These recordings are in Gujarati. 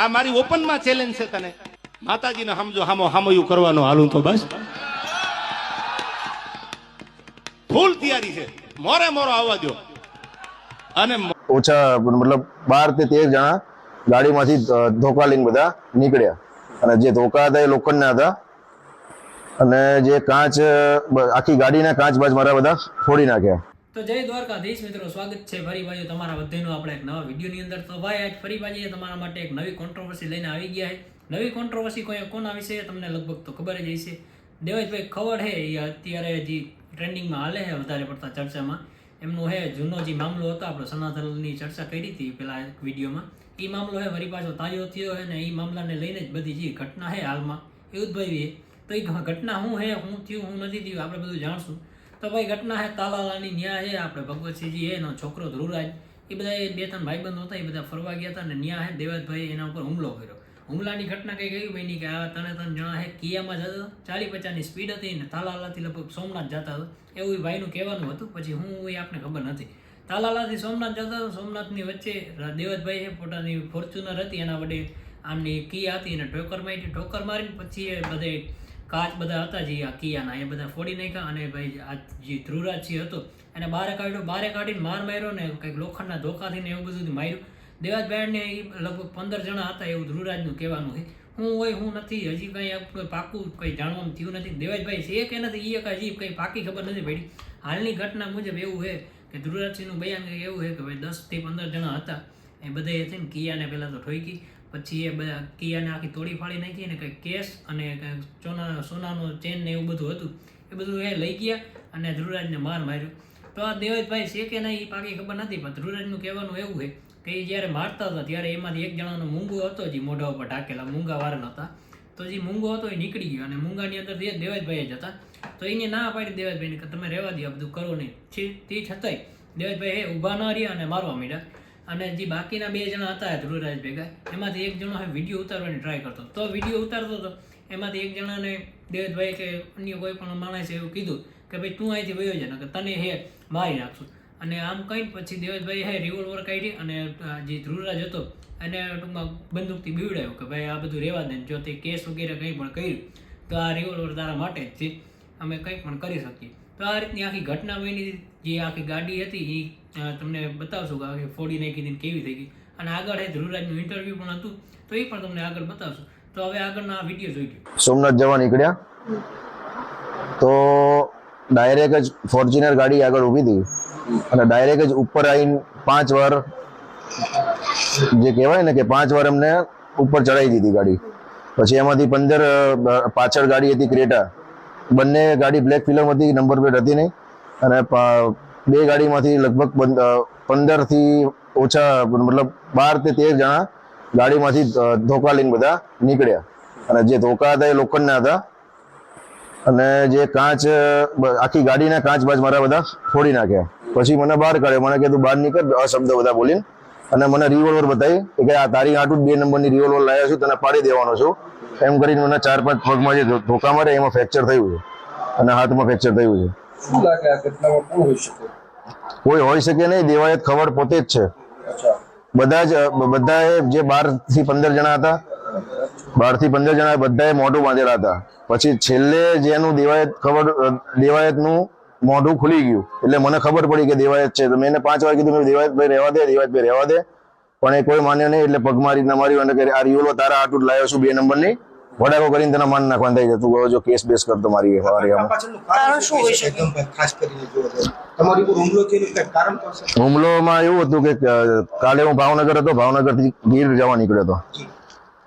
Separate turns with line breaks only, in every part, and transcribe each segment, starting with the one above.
આ મારી ઓપનમાં ચેલેન્જ છે તને. માતાજીને સમજો હામો, હામયું કરવાનો હાલું તો બસ. ફૂલ તૈયારી છે. મોરે મોરો આવવા દો અને
ઓછા, મતલબ બાર તે તેર જણા ગાડીમાંથી ધોકા લઈને બધા નીકળ્યા. અને જે ધોકા હતા એ લોખંડના હતા. અને જે કાચ આખી ગાડીના કાચ બાજ મારા બધા ફોડી નાખ્યા.
તો જય દ્વારકાધીશ મિત્રો, સ્વાગત છે ફરી પાછું તમારા બધાનું આપણે એક નવા વિડીયોની અંદર. તો ભાઈ, આજ ફરી પાછી તમારા માટે એક નવી કોન્ટ્રોવર્સી લઈને આવી ગયા છે. નવી કોન્ટ્રોવર્સી કોઈ કોના વિશે તમને લગભગ તો ખબર જ હશે. દેવેશભાઈ, ખબર હે એ અત્યારે જે ટ્રેન્ડિંગમાં હાલે છે વધારે પડતા ચર્ચામાં? એમનો હે જૂનો જે મામલો હતો, આપણે સનાતનની ચર્ચા કરી હતી પેલા એક વિડીયોમાં. એ મામલો હે વળી પાછો તાજો થયો છે ને એ મામલાને લઈને જ બધી જે ઘટના છે હાલમાં, એ ઉદભવી તો એ ઘટના શું હે શું થયું, શું નથી થયું, આપણે બધું જાણશું. તો ભાઈ ઘટના હે, તાલાલાની ન્યા છે આપણે ભગવતસિંહજી હે, એનો છોકરો ધ્રુવરાજ. એ બધા એ બે ત્રણ ભાઈબંધો હતા, એ બધા ફરવા ગયા હતા અને ન્યા હે દેવતભાઈ એના ઉપર હુમલો કર્યો. હુમલાની ઘટના કઈ કહ્યું ભાઈ કે આ તને ત્રણ જણા હે, કિયામાં જતા ચાલી પચાસની સ્પીડ હતી ને તાલાલાથી લગભગ સોમનાથ જતા હતા. એવું ભાઈનું કહેવાનું હતું, પછી હું એ આપને ખબર નથી. તાલાલાથી સોમનાથ જતા સોમનાથની વચ્ચે હે પોતાની ફોર્ચ્યુનર હતી, એના વડે આમની કી હતી એને ઠોકર મારી ઠોકર મારીને પછી એ બધે કાચ બધા હતા જે આ કિયાના, એ બધા ફોડી નાખ્યા અને ભાઈ આ જે ધ્રુવરાજ સિંહ હતો, એને બારે કાઢ્યો, બારે કાઢીને માર માર્યો ને કંઈક લોખંડના ધોકાથી ને એવું બધું માર્યું. દેવાજભાઈને એ લગભગ પંદર જણા હતા એવું ધ્રુવરાજનું કહેવાનું છે હું હોય, હું નથી, હજી કંઈ પાકું કંઈ જાણવાનું થયું નથી. દેવાજભાઈ છે કે નથી એ હજી કંઈ પાકી ખબર નથી પડી. હાલની ઘટના મુજબ એવું છે કે ધ્રુવરાજસિંહનું બયાન એવું છે કે ભાઈ દસથી પંદર જણા હતા. એ બધે ને કિયાને પહેલાં તો ઠોકી પછી એ બધા કિયાને આખી તોડી ફાડી નાખી અને કંઈક કેસ અને કંઈક સોના, સોનાનો ચેન ને એવું બધું હતું. એ બધું એ લઈ ગયા અને ધ્રુવરાજને માર માર્યો. તો આ દેવજભાઈ છે કે નહીં એ પાકી ખબર નથી, પણ ધ્રુવરાજનું કહેવાનું એવું છે કે એ જ્યારે મારતા હતા ત્યારે એમાંથી એક જણાનો મૂંગો હતો જે મોઢા ઉપર ઢાકેલા મૂંગા વારન હતા. તો જે મૂંગો હતો એ નીકળી ગયો અને મૂંગાની અંદર જે દેવજભાઈ જ હતા. તો એને ના પાડી દેવજભાઈને કે તમે રહેવા દે આ બધું કરો નહીં. છે, તે છતાંય દેવજભાઈ હે ઊભા ન રહ્યા અને મારવા માંડ્યા. અને જે બાકીના બે જણા હતા ધ્રુવરાજ ભેગા એમાંથી એક જણો વીડિયો ઉતારવાની ટ્રાય કરતો તો વીડિયો ઉતારતો હતો, એમાંથી એક જણાને દેવજભાઈ કે અન્ય કોઈ પણ માણસે એવું કીધું કે ભાઈ, તું અહીંથી વયો જા કે તને હે મારી નાખશું. અને આમ કઈ પછી દેવજભાઈ હે રિવોલ્વર કાઢી અને જે ધ્રુવરાજ હતો એને ટૂંકમાં બંદૂકથી બીવડાયો કે ભાઈ, આ બધું રહેવા દે જો તે કેસ વગેરે કંઈ પણ કર્યું, તો આ રિવોલ્વર તારા માટે જ છે. અમે કંઈ પણ કરી શકીએ. તો આ રીતની આખી ઘટના બની જે આખી ગાડી હતી એ તમને બતાવશું કે આખી ફોડી નાખી હતી કેવી થઈ ગઈ. અને આગળ એ ધ્રુવરાજનું ઇન્ટરવ્યૂ પણ હતું, તો એ પણ તમને આગળ બતાવશું. તો હવે આગળનો આ વીડિયો જોઈ લો
સોમનાથ જવા નીકળ્યા તો ડાયરેક્ટ જ ફોર્ચ્યુનર ગાડી આગળ ઊભી હતી. અને ડાયરેક્ટ જ ઉપર આવીને પાંચ વાર, જે કહેવાય ને કે પાંચ વાર અમને ઉપર ચડાવી દીધી ગાડી. પછી એમાંથી પંદર પાછળ ગાડી હતી ક્રેટા. બંને ગાડી બ્લેક હતી નંબર પ્લેટ હતી નહીં. અને બે ગાડીમાંથી લગભગ પંદરથી ઓછા, મતલબ બાર તે તેર જણા ગાડીમાંથી ધોકા લઈને બધા નીકળ્યા. અને જે ધોકા હતા એ લોખંડના હતા. અને જે કાચ આખી ગાડીના કાચ બાજ મારા બધા ફોડી નાખ્યા. પછી મને બહાર કાઢ્યો. મને કીધું, બહાર નીકળ. અશબ્દ બધા બોલીને. અને મને રિવોલ્વર બતાવી કે આ તારી આટું બે નંબરની રિવોલ્વર લાવ્યા છું. તને પાડી દેવાનો છું. એમ કરીને મને ચાર પાંચ પગમાં જે ધોકા મારે એમાં ફ્રેક્ચર થયું છે. અને હાથમાં ફ્રેક્ચર થયું છે. કોઈ હોઈ શકે નહીં દેવાયત ખબર પોતે જ છે. બધા જ બધાએ જે બારથી પંદર જણા હતા બારથી પંદર જણા બધાએ મોઢું બાંધેલા હતા. પછી છેલ્લે જેનું દેવાયત ખબર દેવાયતનું મોઢું ખુલી ગયું. એટલે મને ખબર પડી કે દેવાયત છે. તો મેં પાંચ વાર કીધું દેવાયત ભાઈ રહેવા દે દેવાયત ભાઈ રહેવા દે. પણ એ કોઈ માન્યો નહીં એટલે પગ મારી ના માર્યું અને આ રિયોલો તારા આટલું લાવ્યો છું બે નંબરની. વડાકો કરીને તને માન નાખવાનું થઈ જતું જો કેસ બેસ કરતો મારી
સવારે કારણ શું હોય શકે? ખાસ કરીને તમારી ઉપર હુમલો થયેલો કારણ
હુમલોમાં એવું હતું કે કાલે હું ભાવનગર હતો ભાવનગરથી ગીર જવા નીકળ્યો હતો.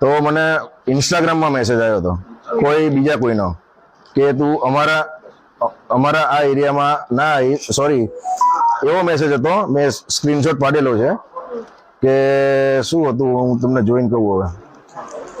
તો મને ઇન્સ્ટાગ્રામમાં મેસેજ આવ્યો હતો. કોઈ બીજા કોઈનો કે તું અમારા અમારા આ એરિયામાં ના સોરી એવો મેસેજ હતો મેં સ્ક્રીનશોટ પાડેલો છે કે શું હતું હું તમને જોઈન કહું હવે
એટલે પણ તમારી દુશ્મન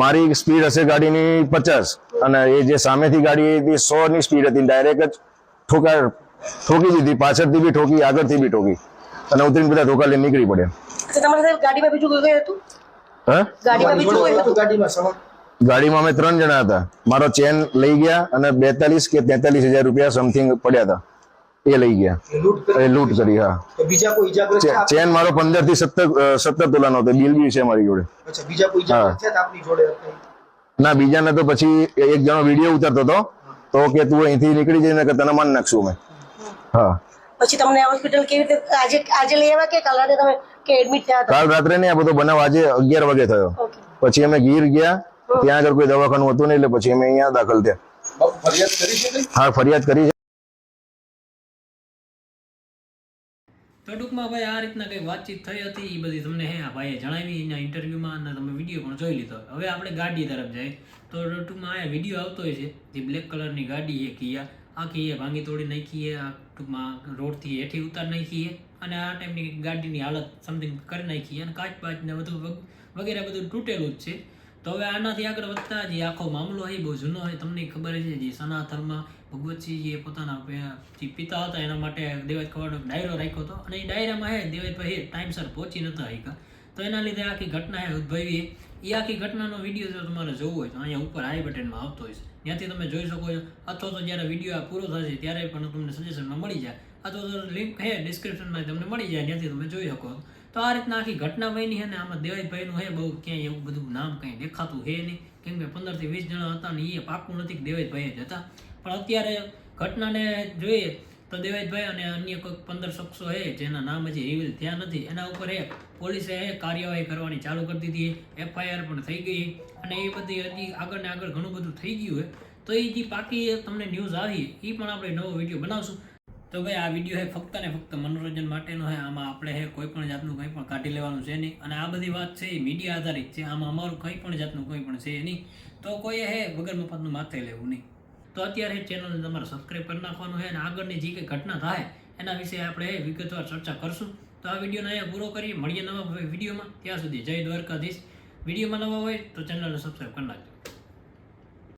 મારી સ્પીડ હશે ગાડીની પચાસ. અને એ જે સામેથી ગાડી હતી સો ની સ્પીડ હતી ડાયરેક્ટ જ ઠોકા ઠોકી દીધી પાછળથી બી ઠોકી આગળથી બી ઠોકી. અને ઉતરીને બધા ઠોકા લઈને નીકળી પડ્યા.
તો તમારા સાથે ગાડીમાં બીજું કોઈ હતું?
હા?
ગાડીમાં બીજું કોઈ
જોડે
હતું?
ગાડીમાં સવાર
ગાડીમાં અમે ત્રણ જણા હતા. મારો ચેન લઈ ગયા અને બેતાલીસ કે તેતાલીસ હજાર રૂપિયા સમથિંગ પડ્યા હતા. એ લઈ ગયા.
એ લૂંટ કરી
હા.
બીજા કોઈ ઈજાગ્રસ્ત
ચેન મારો પંદરથી સત્તર સત્તર તોલાનો હતો બિલ બી છે મારી જોડે.
અચ્છા બીજા કોઈ ઈજાગ્રસ્ત આપની જોડે?
ના બીજાને તો પછી એક જણો વીડિયો ઉતારતો હતો. તો કે તું અહીંથી નીકળી જઈને કે તને માન નાખશું મેં. હા.
પછી તમને હોસ્પિટલ કેવી રીતે આજે આજે લઈ આવ્યા કે કાલ રાતે તમે કે એડમિટ થયા
કાલ રાત્રે ને આ બધો બનાવ આજે અગિયાર વાગે થયો. પછી અમે ગીર ગયા ત્યાં આગળ કોઈ દવાખાનું હતું નહીં એટલે પછી અમે અહીંયા દાખલ થયા.
ફરિયાદ કરી છે
હા ફરિયાદ કરી
ટૂંકમાં ભાઈ આ રીતના કંઈ વાતચીત થઈ હતી એ બધી તમને હે ભાઈએ જણાવી, એના ઇન્ટરવ્યુમાં અને તમે વીડિયો પણ જોઈ લીધો. હવે આપણે ગાડી તરફ જાય તો ટૂંકમાં આ વીડિયો આવતો હોય છે, જે બ્લેક કલરની ગાડી એ કિયા. આખી એ ભાંગી તોડી નાખીએ, આ ટૂંકમાં રોડથી હેઠી ઉતાર નાખીએ અને આ ટાઈમની ગાડીની હાલત સમથિંગ કરી નાખીએ. અને કાચ બાચ ને બધું વગેરે બધું તૂટેલું જ છે. તો હવે આનાથી આગળ વધતા જે આખો મામલો છે એ બહુ જૂનો હોય તમને ખબર છે જે સનાતનમાં ભગવતસિંહજીએ પોતાના જે પિતા હતા એના માટે દેવાજ ખવાનો ડાયરો રાખ્યો હતો. અને એ ડાયરામાં હે દેવાજભાઈ ટાઈમસર પહોંચી નતા શક્યા. તો એના લીધે આખી ઘટના હે ઉદ્ભવી. એ આખી ઘટનાનો વીડિયો જો તમારે જોવો હોય તો અહીંયા ઉપર આઈ બટનમાં આવતો હોય છે. ત્યાંથી તમે જોઈ શકો છો. અથવા તો જ્યારે વીડિયો આ પૂરો થશે ત્યારે પણ તમને સજેશનમાં મળી જાય. અથવા તો લિંક હે ડિસ્ક્રિપ્શનમાં તમને મળી જાય. ત્યાંથી તમે જોઈ શકો તો આ રીતના આખી ઘટના બની છે ને આમાં દેવાઈભાઈનું હે બહુ ક્યાંય એવું બધું નામ કંઈ દેખાતું હે નહીં. કેમ કે પંદરથી વીસ જણા હતા ને એ પાકું નથી કે દેવાઈભાઈ જ હતા. પણ અત્યારે ઘટનાને જોઈએ તો દેવાઈભાઈ અને અન્ય કોઈક પંદર શખ્સો હે, જેના નામ હજી રિવીલ થયા નથી. એના ઉપર એ પોલીસે હે કાર્યવાહી કરવાની ચાલુ કરી દીધી એફઆઈઆર પણ થઈ ગઈ અને એ બધી હજી આગળ ને આગળ ઘણું બધું થઈ ગયું હોય તો એ જે પાકી તમને ન્યૂઝ આવી એ પણ આપણે નવો વીડિયો બનાવશું. તો ભાઈ, આ વીડિયો હે ફક્ત ને ફક્ત મનોરંજન માટેનો હે. આમાં આપણે હે કોઈ પણ જાતનું કંઈ પણ કાઢી લેવાનું છે નહીં. અને આ બધી વાત છે એ મીડિયા આધારિત છે. આમાં અમારું કંઈ પણ જાતનું કંઈ પણ છે નહીં. તો કોઈ હે વગર મફતનું માથે લેવું નહીં. તો અત્યારે ચેનલને તમારે સબસ્ક્રાઈબ કરી નાખવાનું છે અને આગળની જે કંઈ ઘટના થાય એના વિશે આપણે વિગતવાર ચર્ચા કરશું. તો આ વિડીયોને અહીંયા પૂરો કરીએ. મળીએ નવા વિડીયોમાં ત્યાં સુધી જય દ્વારકાધીશ. વિડીયોમાં નવા હોય તો ચેનલને સબસ્ક્રાઈબ કરી નાખજો.